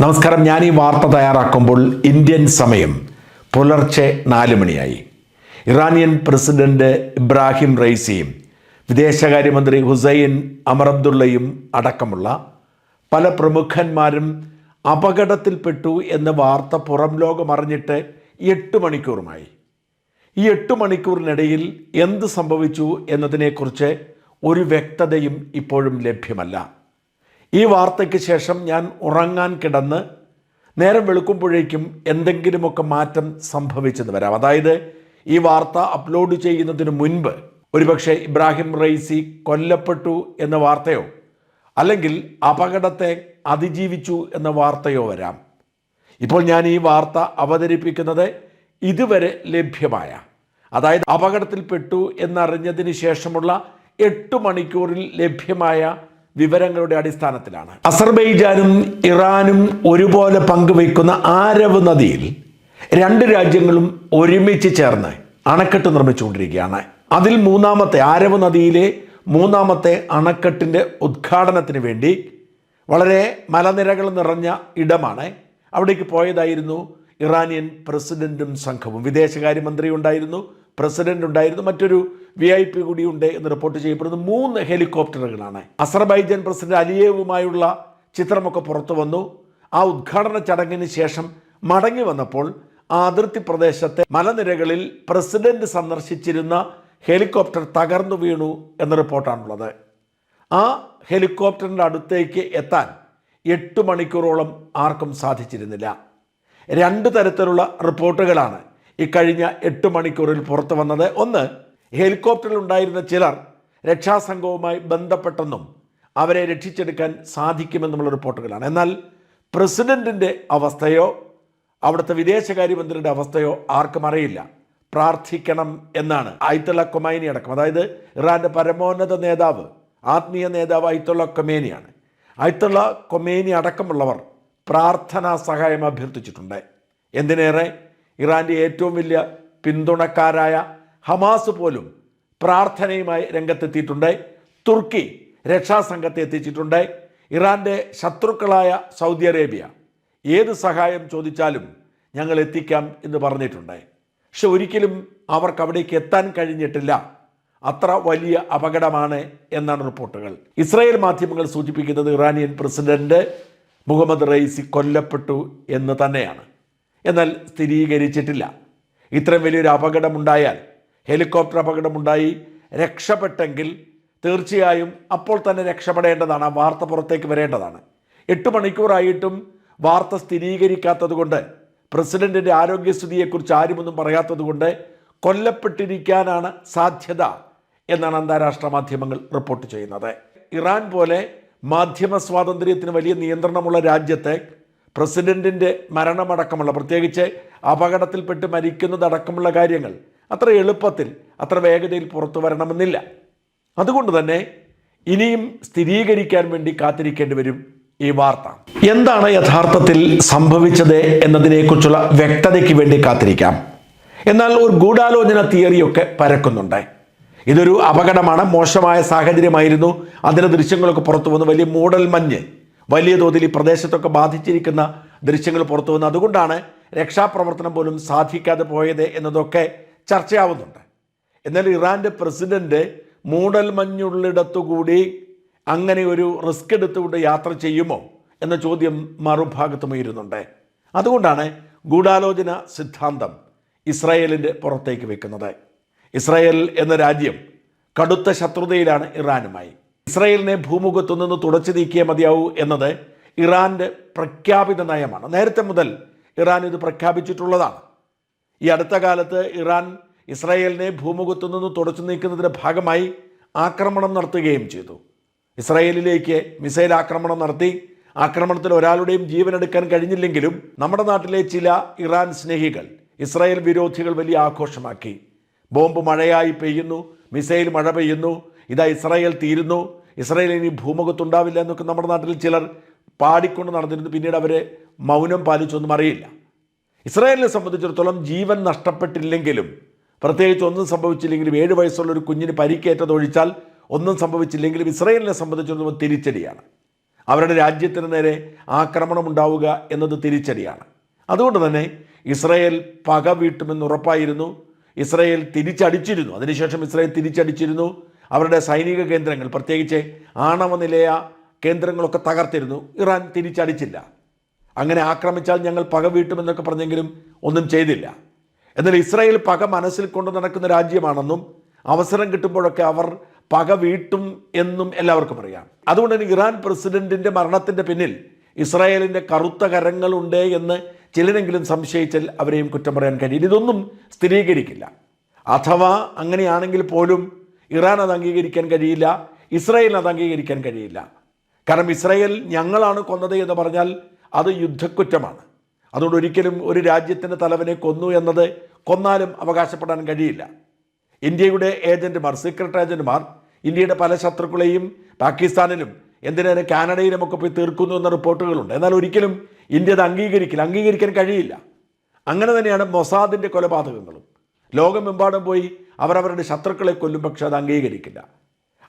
നമസ്കാരം. ഞാൻ ഈ വാർത്ത തയ്യാറാക്കുമ്പോൾ ഇന്ത്യൻ സമയം പുലർച്ചെ നാല് മണിയായി. ഇറാനിയൻ പ്രസിഡന്റ് ഇബ്രാഹിം റൈസിയും വിദേശകാര്യമന്ത്രി ഹുസൈൻ അമറബ്ദുള്ളയും അടക്കമുള്ള പല പ്രമുഖന്മാരും അപകടത്തിൽപ്പെട്ടു എന്ന വാർത്ത പുറം ലോകം അറിഞ്ഞിട്ട് എട്ട് മണിക്കൂറുമായി. ഈ എട്ട് മണിക്കൂറിനിടയിൽ എന്ത് സംഭവിച്ചു എന്നതിനെക്കുറിച്ച് ഒരു വ്യക്തതയും ഇപ്പോഴും ലഭ്യമല്ല. ഈ വാർത്തയ്ക്ക് ശേഷം ഞാൻ ഉറങ്ങാൻ കിടന്ന് നേരം വെളുക്കുമ്പോഴേക്കും എന്തെങ്കിലുമൊക്കെ മാറ്റം സംഭവിച്ചെന്ന് വരാം. അതായത് ഈ വാർത്ത അപ്ലോഡ് ചെയ്യുന്നതിന് മുൻപ് ഒരുപക്ഷെ ഇബ്രാഹിം റൈസി കൊല്ലപ്പെട്ടു എന്ന വാർത്തയോ അല്ലെങ്കിൽ അപകടത്തെ അതിജീവിച്ചു എന്ന വാർത്തയോ വരാം. ഇപ്പോൾ ഞാൻ ഈ വാർത്ത അവതരിപ്പിക്കുന്നത് ഇതുവരെ ലഭ്യമായ അതായത് അപകടത്തിൽപ്പെട്ടു എന്നറിഞ്ഞതിന് ശേഷമുള്ള എട്ട് മണിക്കൂറിൽ ലഭ്യമായ വിവരങ്ങളുടെ അടിസ്ഥാനത്തിലാണ്. അസർബൈജാനും ഇറാനും ഒരുപോലെ പങ്കുവയ്ക്കുന്ന ആരവ് നദിയിൽ രണ്ട് രാജ്യങ്ങളും ഒരുമിച്ച് ചേർന്ന് അണക്കെട്ട് നിർമ്മിച്ചുകൊണ്ടിരിക്കുകയാണ്. അതിൽ മൂന്നാമത്തെ ആരവ് നദിയിലെ മൂന്നാമത്തെ അണക്കെട്ടിന്റെ ഉദ്ഘാടനത്തിന് വേണ്ടി വളരെ മലനിരകൾ നിറഞ്ഞ ഇടമാണ്. അവിടേക്ക് പോയതായിരുന്നു ഇറാനിയൻ പ്രസിഡന്റും സംഘവും. വിദേശകാര്യമന്ത്രി ഉണ്ടായിരുന്നു പ്രസിഡന്റ് ഉണ്ടായിരുന്നു മറ്റൊരു വി ഐ പി കൂടിയുണ്ട് എന്ന് റിപ്പോർട്ട് ചെയ്യപ്പെടുന്നത് മൂന്ന് ഹെലികോപ്റ്ററുകളാണ്. അസർബൈജാൻ പ്രസിഡന്റ് അലിയേവുമായുള്ള ചിത്രമൊക്കെ പുറത്തു വന്നു. ആ ഉദ്ഘാടന ചടങ്ങിന് ശേഷം മടങ്ങി വന്നപ്പോൾ ആ അതിർത്തി പ്രദേശത്തെ മലനിരകളിൽ പ്രസിഡന്റ് സന്ദർശിച്ചിരുന്ന ഹെലികോപ്റ്റർ തകർന്നു വീണു എന്ന റിപ്പോർട്ടാണുള്ളത്. ആ ഹെലികോപ്റ്ററിന്റെ അടുത്തേക്ക് എത്താൻ എട്ട് മണിക്കൂറോളം ആർക്കും സാധിച്ചിരുന്നില്ല. രണ്ട് തരത്തിലുള്ള റിപ്പോർട്ടുകളാണ് ഇക്കഴിഞ്ഞ എട്ട് മണിക്കൂറിൽ പുറത്തു വന്നത്. ഒന്ന് ഹെലികോപ്റ്ററിൽ ഉണ്ടായിരുന്ന ചിലർ രക്ഷാസംഘവുമായി ബന്ധപ്പെട്ടെന്നും അവരെ രക്ഷിച്ചെടുക്കാൻ സാധിക്കുമെന്നുമുള്ള റിപ്പോർട്ടുകളാണ്. എന്നാൽ പ്രസിഡന്റിന്റെ അവസ്ഥയോ അവിടുത്തെ വിദേശകാര്യമന്ത്രിയുടെ അവസ്ഥയോ ആർക്കും അറിയില്ല. പ്രാർത്ഥിക്കണം എന്നാണ് ആയിത്തുള്ള കൊമൈനി അടക്കം. അതായത് ഇറാന്റെ പരമോന്നത നേതാവ് ആത്മീയ നേതാവ് ആയിത്തുള്ള കൊമേനിയാണ് ആയിത്തുള്ള കൊമേനി അടക്കമുള്ളവർ പ്രാർത്ഥനാ സഹായം അഭ്യർത്ഥിച്ചിട്ടുണ്ട്. എന്തിനേറെ? ഇറാന്റെ ഏറ്റവും വലിയ പിന്തുണക്കാരായ ഹമാസ് പോലും പ്രാർത്ഥനയുമായി രംഗത്തെത്തിയിട്ടുണ്ട്. തുർക്കി രക്ഷാസംഘത്തെ എത്തിച്ചിട്ടുണ്ട്. ഇറാന്റെ ശത്രുക്കളായ സൗദി അറേബ്യ ഏത് സഹായം ചോദിച്ചാലും ഞങ്ങൾ എത്തിക്കാം എന്ന് പറഞ്ഞിട്ടുണ്ട്. പക്ഷെ ഒരിക്കലും അവർക്ക് അവിടേക്ക് എത്താൻ കഴിഞ്ഞിട്ടില്ല. അത്ര വലിയ അപകടമാണ് എന്നാണ് റിപ്പോർട്ടുകൾ. ഇസ്രായേൽ മാധ്യമങ്ങൾ സൂചിപ്പിക്കുന്നത് ഇറാനിയൻ പ്രസിഡന്റ് മുഹമ്മദ് റൈസി കൊല്ലപ്പെട്ടു എന്ന് തന്നെയാണ്. എന്നാൽ സ്ഥിരീകരിച്ചിട്ടില്ല. ഇത്രയും വലിയൊരു അപകടമുണ്ടായാൽ ഹെലികോപ്റ്റർ അപകടമുണ്ടായി. രക്ഷപ്പെട്ടെങ്കിൽ തീർച്ചയായും അപ്പോൾ തന്നെ രക്ഷപ്പെടേണ്ടതാണ്. ആ വാർത്ത പുറത്തേക്ക് വരേണ്ടതാണ്. എട്ട് മണിക്കൂറായിട്ടും വാർത്ത സ്ഥിരീകരിക്കാത്തതുകൊണ്ട് പ്രസിഡന്റിന്റെ ആരോഗ്യസ്ഥിതിയെക്കുറിച്ച് ആരുമൊന്നും പറയാത്തതുകൊണ്ട് കൊല്ലപ്പെട്ടിരിക്കാനാണ് സാധ്യത എന്നാണ് അന്താരാഷ്ട്ര മാധ്യമങ്ങൾ റിപ്പോർട്ട് ചെയ്യുന്നത്. ഇറാൻ പോലെ മാധ്യമ സ്വാതന്ത്ര്യത്തിന് വലിയ നിയന്ത്രണമുള്ള രാജ്യത്തെ പ്രസിഡന്റിന്റെ മരണമടക്കമുള്ള പ്രത്യേകിച്ച് അപകടത്തിൽപ്പെട്ട് മരിക്കുന്നതടക്കമുള്ള കാര്യങ്ങൾ അത്ര എളുപ്പത്തിൽ അത്ര വേഗതയിൽ പുറത്തു വരണമെന്നില്ല. അതുകൊണ്ട് തന്നെ ഇനിയും സ്ഥിരീകരിക്കാൻ വേണ്ടി കാത്തിരിക്കേണ്ടി വരും ഈ വാർത്ത. എന്താണ് യഥാർത്ഥത്തിൽ സംഭവിച്ചത് എന്നതിനെക്കുറിച്ചുള്ള വ്യക്തതയ്ക്ക് വേണ്ടി കാത്തിരിക്കാം. എന്നാൽ ഒരു ഗൂഢാലോചന തിയറിയൊക്കെ പരക്കുന്നുണ്ട്. ഇതൊരു അപകടമാണ് മോശമായ സാഹചര്യമായിരുന്നു. അതിന്റെ ദൃശ്യങ്ങളൊക്കെ പുറത്തു വന്നു വലിയ മൂടൽ മഞ്ഞ് വലിയ തോതിൽ ഈ പ്രദേശത്തൊക്കെ ബാധിച്ചിരിക്കുന്ന ദൃശ്യങ്ങൾ പുറത്തു വന്നു. അതുകൊണ്ടാണ് രക്ഷാപ്രവർത്തനം പോലും സാധിക്കാതെ പോയത് എന്നതൊക്കെ ചർച്ചയാവുന്നുണ്ട്. എന്നാൽ ഇറാന്റെ പ്രസിഡന്റ് മൂടൽ മഞ്ഞുള്ളിടത്തുകൂടി അങ്ങനെ ഒരു റിസ്ക് എടുത്തുകൊണ്ട് യാത്ര ചെയ്യുമോ എന്ന ചോദ്യം മറുഭാഗത്തും ഉയരുന്നുണ്ട്. അതുകൊണ്ടാണ് ഗൂഢാലോചന സിദ്ധാന്തം ഇസ്രായേലിന്റെ പുറത്തേക്ക് വെക്കുന്നത്. ഇസ്രായേൽ എന്ന രാജ്യം കടുത്ത ശത്രുതയിലാണ് ഇറാനുമായി. ഇസ്രായേലിനെ ഭൂമുഖത്തു നിന്ന് തുടച്ചു നീക്കിയേ മതിയാവൂ എന്നത് ഇറാന്റെ പ്രഖ്യാപിത നയമാണ്. നേരത്തെ മുതൽ ഇറാൻ ഇത് പ്രഖ്യാപിച്ചിട്ടുള്ളതാണ്. ഈ അടുത്ത കാലത്ത് ഇറാൻ ഇസ്രായേലിനെ ഭൂമുഖത്തു നിന്ന് തുടച്ചു നീക്കുന്നതിന്റെ ഭാഗമായി ആക്രമണം നടത്തുകയും ചെയ്തു. ഇസ്രായേലിലേക്ക് മിസൈൽ ആക്രമണം നടത്തി. ആക്രമണത്തിൽ ഒരാളുടെയും ജീവൻ എടുക്കാൻ കഴിഞ്ഞില്ലെങ്കിലും നമ്മുടെ നാട്ടിലെ ചില ഇറാൻ സ്നേഹികൾ ഇസ്രായേൽ വിരോധികൾ വലിയ ആഘോഷമാക്കി. ബോംബ് മഴയായി പെയ്യുന്നു മിസൈൽ മഴ പെയ്യുന്നു ഇതാ ഇസ്രായേൽ തീരുന്നു. ഇസ്രായേൽ ഇനി ഭൂമുഖത്തുണ്ടാവില്ല എന്നൊക്കെ നമ്മുടെ നാട്ടിൽ ചിലർ പാടിക്കൊണ്ട് നടന്നിരുന്നു. പിന്നീട് അവരെ മൗനം പാലിച്ചൊന്നും അറിയില്ല. ഇസ്രായേലിനെ സംബന്ധിച്ചിടത്തോളം ജീവൻ നഷ്ടപ്പെട്ടില്ലെങ്കിലും പ്രത്യേകിച്ച് ഒന്നും സംഭവിച്ചില്ലെങ്കിലും ഏഴ് വയസ്സുള്ള ഒരു കുഞ്ഞിന് പരിക്കേറ്റതൊഴിച്ചാൽ ഒന്നും സംഭവിച്ചില്ലെങ്കിലും ഇസ്രായേലിനെ സംബന്ധിച്ചിടത്തോളം തിരിച്ചടിയാണ്. അവരുടെ രാജ്യത്തിന് നേരെ ആക്രമണം ഉണ്ടാവുക എന്നത് തിരിച്ചടിയാണ്. അതുകൊണ്ട് തന്നെ ഇസ്രായേൽ പക വീട്ടുമെന്ന് ഉറപ്പായിരുന്നു. ഇസ്രായേൽ തിരിച്ചടിച്ചിരുന്നു. അതിനുശേഷം ഇസ്രായേൽ തിരിച്ചടിച്ചിരുന്നു. അവരുടെ സൈനിക കേന്ദ്രങ്ങൾ പ്രത്യേകിച്ച് ആണവ നിലയ കേന്ദ്രങ്ങളൊക്കെ തകർത്തിരുന്നു. ഇറാൻ തിരിച്ചടിച്ചില്ല. അങ്ങനെ ആക്രമിച്ചാൽ ഞങ്ങൾ പക വീട്ടുമെന്നൊക്കെ പറഞ്ഞെങ്കിലും ഒന്നും ചെയ്തില്ല. എന്നാൽ ഇസ്രായേൽ പക മനസ്സിൽ കൊണ്ട് നടക്കുന്ന രാജ്യമാണെന്നും അവസരം കിട്ടുമ്പോഴൊക്കെ അവർ പക വീട്ടും എന്നും എല്ലാവർക്കും അറിയാം. അതുകൊണ്ട് തന്നെ ഇറാൻ പ്രസിഡന്റിന്റെ മരണത്തിന്റെ പിന്നിൽ ഇസ്രായേലിന്റെ കറുത്ത കരങ്ങളുണ്ട് എന്ന് ചിലരെങ്കിലും സംശയിച്ചാൽ അവരെയും കുറ്റം പറയാൻ കഴിയില്ല. ഇതൊന്നും സ്ഥിരീകരിക്കില്ല. അഥവാ അങ്ങനെയാണെങ്കിൽ പോലും ഇറാൻ അത് അംഗീകരിക്കാൻ കഴിയില്ല ഇസ്രായേലിന് അത് അംഗീകരിക്കാൻ കഴിയില്ല. കാരണം ഇസ്രായേൽ ഞങ്ങളാണ് കൊന്നത് എന്ന് പറഞ്ഞാൽ അത് യുദ്ധക്കുറ്റമാണ്. അതുകൊണ്ട് ഒരിക്കലും ഒരു രാജ്യത്തിന്റെ തലവനെ കൊന്നു എന്നത് കൊന്നാലും അവകാശപ്പെടാൻ കഴിയില്ല. ഇന്ത്യയുടെ ഏജന്റുമാർ സീക്രട്ട് ഏജന്റുമാർ ഇന്ത്യയുടെ പല ശത്രുക്കളെയും പാകിസ്ഥാനിലും എന്തിനേറെ കാനഡയിലുമൊക്കെ പോയി തീർക്കുന്നു എന്ന റിപ്പോർട്ടുകളുണ്ട്. എന്നാൽ ഒരിക്കലും ഇന്ത്യ അത് അംഗീകരിക്കില്ല. അംഗീകരിക്കാൻ കഴിയില്ല. അങ്ങനെ തന്നെയാണ് മൊസാദിന്റെ കൊലപാതകങ്ങളും. ലോകമെമ്പാടും പോയി അവരവരുടെ ശത്രുക്കളെ കൊല്ലും പക്ഷെ അത് അംഗീകരിക്കില്ല.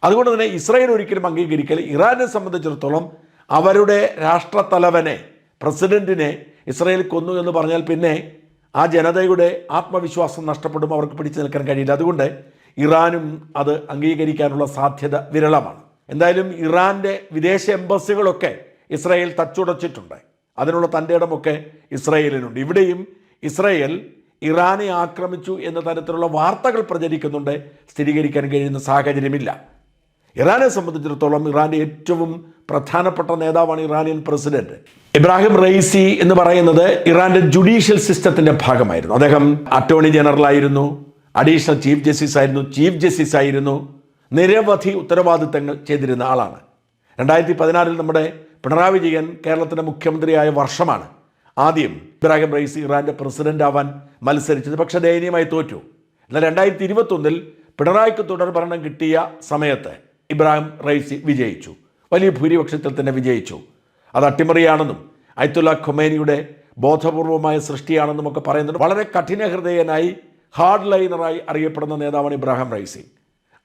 അതുകൊണ്ട് തന്നെ ഇസ്രായേൽ ഒരിക്കലും അംഗീകരിക്കില്ല. ഇറാനെ സംബന്ധിച്ചിടത്തോളം അവരുടെ രാഷ്ട്രത്തലവനെ പ്രസിഡന്റിനെ ഇസ്രായേൽ കൊന്നു എന്ന് പറഞ്ഞാൽ പിന്നെ ആ ജനതയുടെ ആത്മവിശ്വാസം നഷ്ടപ്പെടും അവർക്ക് പിടിച്ചു നിൽക്കാൻ കഴിയില്ല. അതുകൊണ്ട് ഇറാനും അത് അംഗീകരിക്കാനുള്ള സാധ്യത വിരളമാണ്. എന്തായാലും ഇറാന്റെ വിദേശ എംബസികളൊക്കെ ഇസ്രയേൽ തച്ചുടച്ചിട്ടുണ്ട്. അതിനുള്ള തന്റെ ഇടമൊക്കെ ഇസ്രയേലിനുണ്ട്. ഇവിടെയും ഇസ്രയേൽ ഇറാനെ ആക്രമിച്ചു എന്ന തരത്തിലുള്ള വാർത്തകൾ പ്രചരിക്കുന്നുണ്ട്. സ്ഥിരീകരിക്കാൻ കഴിയുന്ന സാഹചര്യമില്ല. ഇറാനെ സംബന്ധിച്ചിടത്തോളം ഇറാന്റെ ഏറ്റവും പ്രധാനപ്പെട്ട നേതാവാണ് ഇറാനിയൻ പ്രസിഡന്റ്. ഇബ്രാഹിം റൈസി എന്ന് പറയുന്നത് ഇറാന്റെ ജുഡീഷ്യൽ സിസ്റ്റത്തിന്റെ ഭാഗമായിരുന്നു. അദ്ദേഹം അറ്റോർണി ജനറൽ ആയിരുന്നു അഡീഷണൽ ചീഫ് ജസ്റ്റിസ് ആയിരുന്നു ചീഫ് ജസ്റ്റിസ് ആയിരുന്നു നിരവധി ഉത്തരവാദിത്തങ്ങൾ ചെയ്തിരുന്ന ആളാണ്. രണ്ടായിരത്തി പതിനാറിൽ നമ്മുടെ പിണറായി വിജയൻ കേരളത്തിന്റെ മുഖ്യമന്ത്രിയായ വർഷമാണ് ആദ്യം ഇബ്രാഹിം റൈസി ഇറാന്റെ പ്രസിഡന്റ് ആവാൻ മത്സരിച്ചത്. പക്ഷെ ദയനീയമായി തോറ്റു. എന്നാൽ രണ്ടായിരത്തി ഇരുപത്തൊന്നിൽ പിണറായിക്ക് തുടർ ഭരണം കിട്ടിയ സമയത്ത് ഇബ്രാഹിം റൈസി വിജയിച്ചു. വലിയ ഭൂരിപക്ഷത്തിൽ തന്നെ വിജയിച്ചു. അത് അട്ടിമറിയാണെന്നും അയത്തുല്ല ഖൊമേനിയുടെ ബോധപൂർവമായ സൃഷ്ടിയാണെന്നും ഒക്കെ പറയുന്നുണ്ട്. വളരെ കഠിന ഹൃദയനായി ഹാർഡ് ലൈനറായി അറിയപ്പെടുന്ന നേതാവാണ് ഇബ്രാഹിം റൈസി.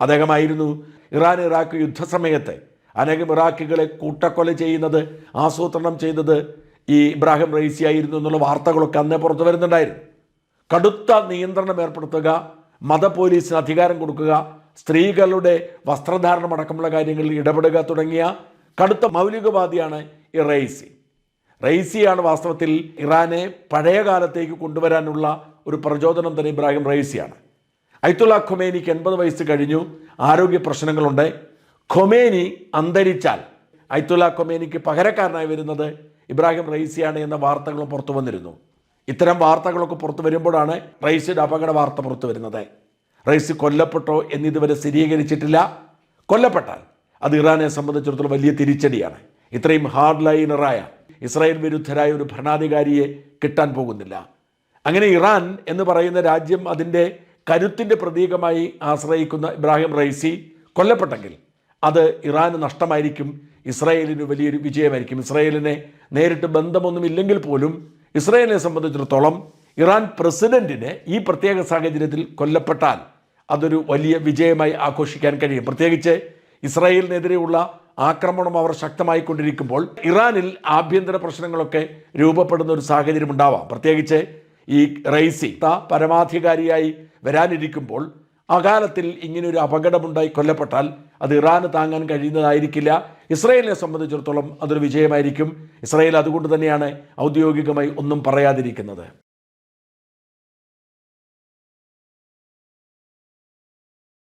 അദ്ദേഹമായിരുന്നു ഇറാൻ ഇറാഖ് യുദ്ധസമയത്ത് അനേകം ഇറാഖികളെ കൂട്ടക്കൊല ചെയ്യുന്നത് ആസൂത്രണം ചെയ്തത് ഈ ഇബ്രാഹിം റൈസി ആയിരുന്നു എന്നുള്ള വാർത്തകളൊക്കെ അന്നേ പുറത്തു വരുന്നുണ്ടായിരുന്നു. കടുത്ത നിയന്ത്രണം ഏർപ്പെടുത്തുക മത പോലീസിന് അധികാരം കൊടുക്കുക സ്ത്രീകളുടെ വസ്ത്രധാരണം അടക്കമുള്ള കാര്യങ്ങളിൽ ഇടപെടുക തുടങ്ങിയ കടുത്ത മൗലികവാദിയാണ് ഈ റൈസി റൈസിയാണ് വാസ്തവത്തിൽ ഇറാനെ പഴയ കാലത്തേക്ക് കൊണ്ടുവരാനുള്ള ഒരു പ്രചോദനം തന്നെ ഇബ്രാഹിം റൈസിയാണ് അയത്തുള്ള ഖൊമേനിക്ക് എൺപത് വയസ്സ് കഴിഞ്ഞു. ആരോഗ്യ പ്രശ്നങ്ങളുണ്ട്. ഖൊമേനി അന്തരിച്ചാൽ അയത്തുള്ള ഖൊമേനിക്ക് പകരക്കാരനായി വരുന്നത് ഇബ്രാഹിം റൈസിയാണ് എന്ന വാർത്തകളും പുറത്തു വന്നിരുന്നു. ഇത്തരം വാർത്തകളൊക്കെ പുറത്തു വരുമ്പോഴാണ് റൈസിയുടെ അപകട വാർത്ത പുറത്തു വരുന്നത്. റൈസി കൊല്ലപ്പെട്ടോ എന്നിതുവരെ സ്ഥിരീകരിച്ചിട്ടില്ല. കൊല്ലപ്പെട്ടാൽ അത് ഇറാനെ സംബന്ധിച്ചിടത്തോളം വലിയ തിരിച്ചടിയാണ്. ഇത്രയും ഹാർഡ് ലൈനറായ ഇസ്രായേൽ വിരുദ്ധരായ ഒരു ഭരണാധികാരിയെ കിട്ടാൻ പോകുന്നില്ല. അങ്ങനെ ഇറാൻ എന്ന് പറയുന്ന രാജ്യം അതിന്റെ കരുത്തിന്റെ പ്രതീകമായി ആശ്രയിക്കുന്ന ഇബ്രാഹിം റൈസി കൊല്ലപ്പെട്ടെങ്കിൽ അത് ഇറാന് നഷ്ടമായിരിക്കും ഇസ്രായേലിന് വലിയൊരു വിജയമായിരിക്കും. ഇസ്രായേലിനെ നേരിട്ട് ബന്ധമൊന്നുമില്ലെങ്കിൽ പോലും ഇസ്രായേലിനെ സംബന്ധിച്ചിടത്തോളം ഇറാൻ പ്രസിഡന്റിനെ ഈ പ്രത്യേക സാഹചര്യത്തിൽ കൊല്ലപ്പെട്ടാൽ അതൊരു വലിയ വിജയമായി ആഘോഷിക്കാൻ കഴിയും. പ്രത്യേകിച്ച് ഇസ്രായേലിനെതിരെയുള്ള ആക്രമണം അവർ ശക്തമായി കൊണ്ടിരിക്കുമ്പോൾ ഇറാനിൽ ആഭ്യന്തര പ്രശ്നങ്ങളൊക്കെ രൂപപ്പെടുന്ന ഒരു സാഹചര്യം ഉണ്ടാവാം. പ്രത്യേകിച്ച് ഈ റൈസി ത പരമാധികാരിയായി വരാനിരിക്കുമ്പോൾ അകാലത്തിൽ ഇങ്ങനെയൊരു അപകടമുണ്ടായി കൊല്ലപ്പെട്ടാൽ അത് ഇറാന് താങ്ങാൻ കഴിയുന്നതായിരിക്കില്ല. ഇസ്രയേലിനെ സംബന്ധിച്ചിടത്തോളം അതൊരു വിജയമായിരിക്കും. ഇസ്രയേൽ അതുകൊണ്ട് തന്നെയാണ് ഔദ്യോഗികമായി ഒന്നും പറയാതിരിക്കുന്നത്.